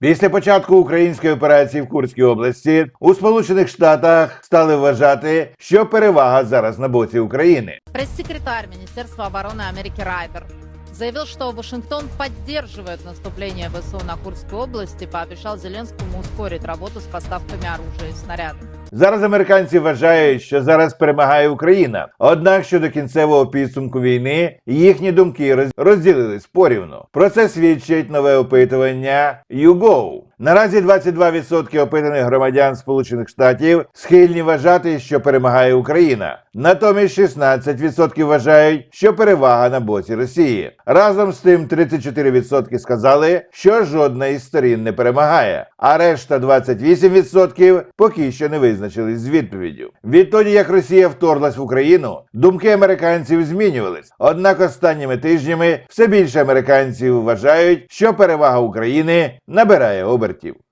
Після початку української операції в Курській області у Сполучених Штатах стали вважати, що перевага зараз на боці України. Прес-секретар Міністерства оборони Америки Райдер заявил, что Вашингтон поддерживает наступление ВСУ на Курской области и пообещал Зеленскому ускорить работу с поставками оружия и снарядов. Зараз американці вважають, що зараз перемагає Україна. Однак щодо кінцевого підсумку війни їхні думки роз- розділились порівну. Про це свідчить нове опитування YouGov. Наразі 22% опитаних громадян Сполучених Штатів схильні вважати, що перемагає Україна. Натомість 16% вважають, що перевага на боці Росії. Разом з тим 34% сказали, що жодна із сторін не перемагає, а решта 28% поки що не визначились з відповіддю. Відтоді, як Росія вторглась в Україну, думки американців змінювались. Однак останніми тижнями все більше американців вважають, що перевага України набирає обертів.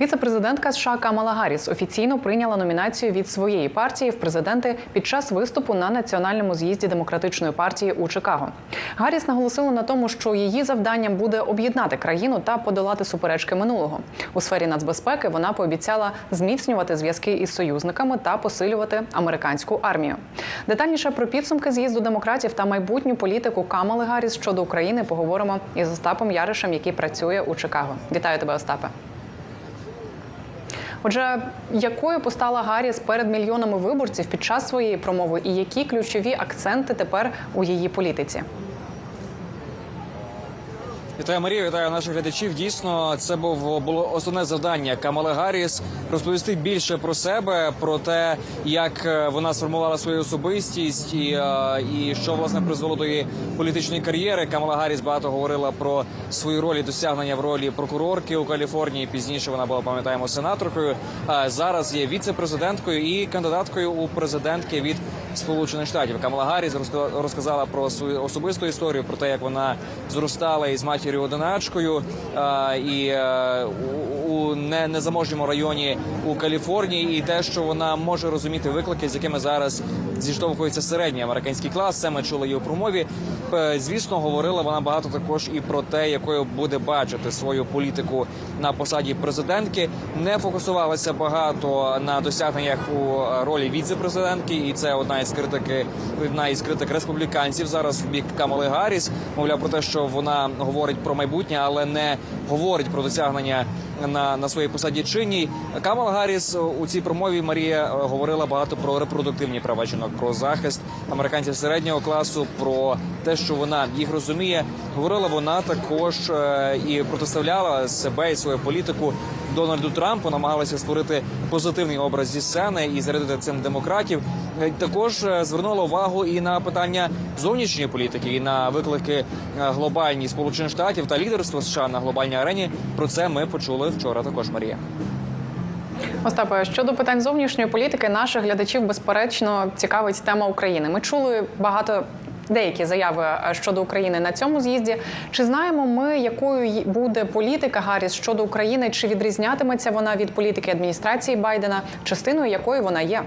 Віце-президентка США Камала Гарріс офіційно прийняла номінацію від своєї партії в президенти під час виступу на національному з'їзді демократичної партії у Чикаго. Гарріс наголосила на тому, що її завданням буде об'єднати країну та подолати суперечки минулого. У сфері нацбезпеки вона пообіцяла зміцнювати зв'язки із союзниками та посилювати американську армію. Детальніше про підсумки з'їзду демократів та майбутню політику Камали Гарріс щодо України поговоримо із Остапом Яришем, який працює у Чикаго. Вітаю тебе, Остапе. Отже, якою постала Гарріс перед мільйонами виборців під час своєї промови, і які ключові акценти тепер у її політиці? Вітаю Марію, вітаю наших глядачів. Дійсно, це був було основне завдання Камали Гарріс розповісти більше про себе, про те, як е, вона сформувала свою особистість і, е, і що власне призвело до її політичної кар'єри. Камала Гарріс багато говорила про свої ролі досягнення в ролі прокурорки у Каліфорнії. Пізніше вона була пам'ятаємо сенаторкою. Зараз є віце-президенткою і кандидаткою у президентки від Сполучених Штатів. Камала Гарріс розка- розказала про свою особисту історію, про те, як вона зростала із матір'ю одиначкою і е, у, не, незаможньому районі у Каліфорнії, і те, що вона може розуміти виклики, з якими зараз зіштовхується середній американський клас. Це ми чули її у промові. Е, Звісно, говорила вона багато також і про те, якою буде бачити свою політику на посаді президентки. Не фокусувалася багато на досягненнях у ролі віце-президентки, і це одна із критики, одна із критик республіканців зараз в бік Камали Гарріс. Мовляв про те, що вона говорить про майбутнє, але не говорить про досягнення на, на своїй посаді чинній. Камала Гарріс у цій промові Марія е, говорила багато про репродуктивні права жінок, про захист американців середнього класу, про те, що вона їх розуміє. Говорила вона також е, і протиставляла себе і свою політику Дональду Трампу, намагалася створити позитивний образ зі сцени і зарядити цим демократів. Е, Також е, звернула увагу і на питання зовнішньої політики, і на виклики е, глобальні Сполучених Штатів та лідерства США на глобальній арені. Про це ми почули вчора. Також Марія. Остапе, щодо питань зовнішньої політики, наших глядачів безперечно цікавить тема України. Ми чули багато. Деякі заяви е, щодо України на цьому з'їзді. Чи знаємо ми, якою буде політика Гарріс щодо України? Чи відрізнятиметься вона від політики адміністрації Байдена, частиною якої вона є?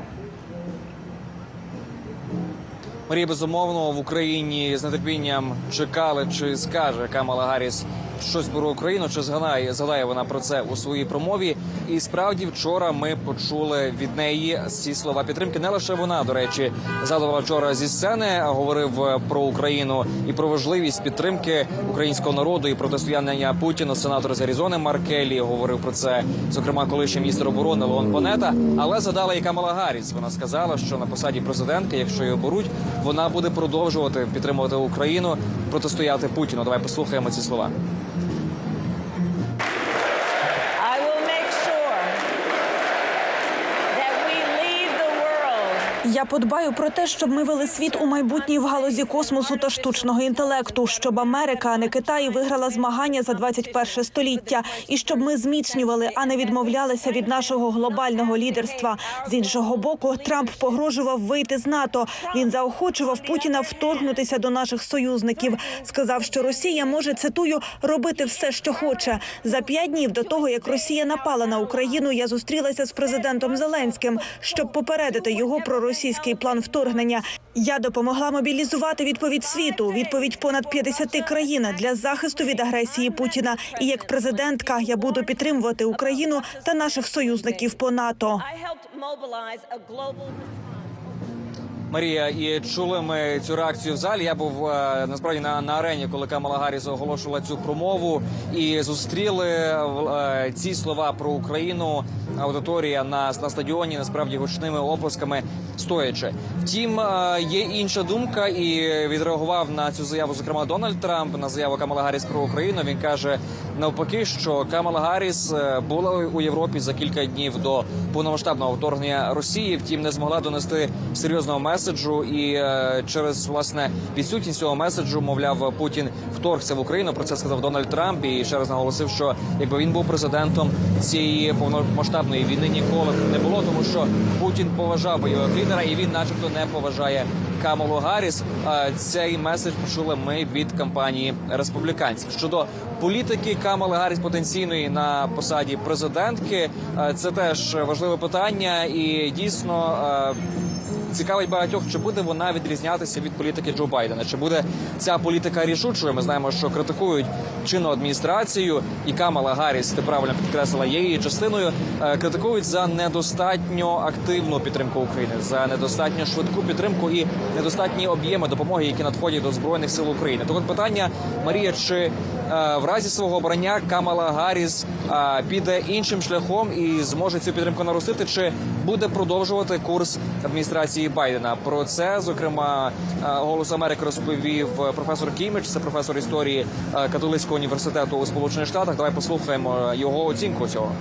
Марія безумовно в Україні з нетерпінням чекали, чи скаже Камала Гарріс щось про Україну, чи згадає згадає вона про це у своїй промові. І справді вчора ми почули від неї ці слова підтримки. Не лише вона, до речі, згадувала вчора зі сцени, говорив е, про Україну і про важливість підтримки українського народу і протистояння Путіну. Сенатор з Аризони Маркелі говорив про це, зокрема, колишній міністр оборони Леон Панета. Але згадала і Камала Гарріс. Вона сказала, що на посаді президентки, якщо її оберуть, вона буде продовжувати підтримувати Україну, протистояти Путіну. Давай послухаємо ці слова. Я подбаю про те, щоб ми вели світ у майбутній в галузі космосу та штучного інтелекту, щоб Америка, а не Китай, виграла змагання за 21 століття, і щоб ми зміцнювали, а не відмовлялися від нашого глобального лідерства. З іншого боку, Трамп погрожував вийти з НАТО. Він заохочував Путіна вторгнутися до наших союзників. Сказав, що Росія може цитую робити все, що хоче. За п'ять днів до того, як Росія напала на Україну, я зустрілася з президентом Зеленським, щоб попередити його про російську російський план вторгнення. Я допомогла мобілізувати відповідь світу, відповідь понад 50 країн для захисту від агресії Путіна. І як президентка я буду підтримувати Україну та наших союзників по НАТО. Марія, і чули ми цю реакцію в залі. Я був е, насправді на, на арені, коли Камала Гарріс оголошувала цю промову, і зустріли е, ці слова про Україну. Аудиторія на, на стадіоні насправді гучними оплесками стоячи. Втім, е, є інша думка, і відреагував на цю заяву, зокрема Дональд Трамп на заяву Камала Гарріс про Україну. Він каже навпаки, що Камала Гарріс е, була у Європі за кілька днів до повномасштабного вторгнення Росії. Втім, не змогла донести серйозного меседжу, і е, через власне відсутність цього меседжу, мовляв, Путін вторгся в Україну. Про це сказав Дональд Трамп і ще раз наголосив, що якби він був президентом цієї повномасштабної війни, ніколи не було, тому що Путін поважав бойових лідера, і він, начебто, не поважає Камалу Гарріс. Цей меседж почули ми від кампанії республіканців щодо політики Камали Гарріс потенційної на посаді президентки. Це теж важливе питання, і дійсно. Цікавить багатьох, чи буде вона відрізнятися від політики Джо Байдена? Чи буде ця політика рішучою? Ми знаємо, що критикують чинну адміністрацію, і Камала Гарріс, ти правильно підкреслила є її частиною. е, Критикують за недостатньо активну підтримку України, за недостатньо швидку підтримку і недостатні об'єми допомоги, які надходять до збройних сил України. Так питання Марія, чи е, в разі свого обрання Камала Гарріс е, піде іншим шляхом і зможе цю підтримку наростити, чи буде продовжувати курс адміністрації Байдена? Про це зокрема е, голос Америки розповів професор Кіміч, це професор історії е, католицького університету у Сполучених Штатах. Давай послухаємо його оцінку цього.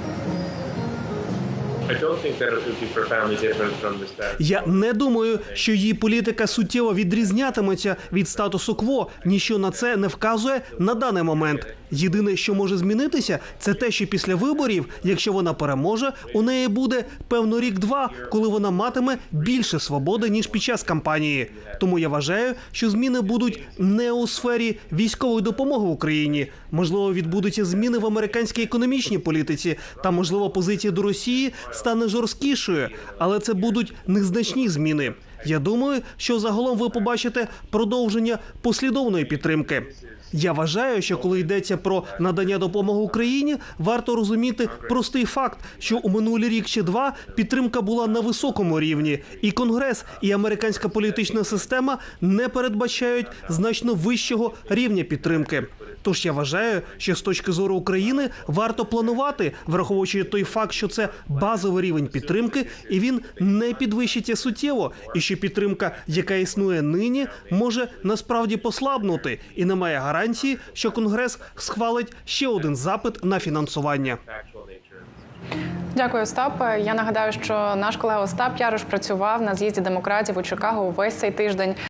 Я не думаю, що її політика суттєво відрізнятиметься від статусу кво. Ніщо на це не вказує на даний момент. Єдине, що може змінитися, це те, що після виборів, якщо вона переможе, у неї буде певно рік-два, коли вона матиме більше свободи ніж під час кампанії. Тому я вважаю, що зміни будуть не у сфері військової допомоги Україні. Можливо, відбудуться зміни в американській економічній політиці, та можливо позиція до Росії стане жорсткішою, але це будуть незначні зміни. Я думаю, що загалом ви побачите продовження послідовної підтримки. Я вважаю, що коли йдеться про надання допомоги Україні, варто розуміти простий факт, що у минулий рік чи два підтримка була на високому рівні, і Конгрес і американська політична система не передбачають значно вищого рівня підтримки. Тож я вважаю, що з точки зору України варто планувати, враховуючи той факт, що це базовий рівень підтримки, і він не підвищиться суттєво, і що підтримка, яка існує нині, може насправді послабнути, і немає гарантії, що Конгрес схвалить ще один запит на фінансування. Дякую, Остап. Я нагадаю, що наш колега Остап Ярош працював на з'їзді демократів у Чикаго увесь цей тиждень.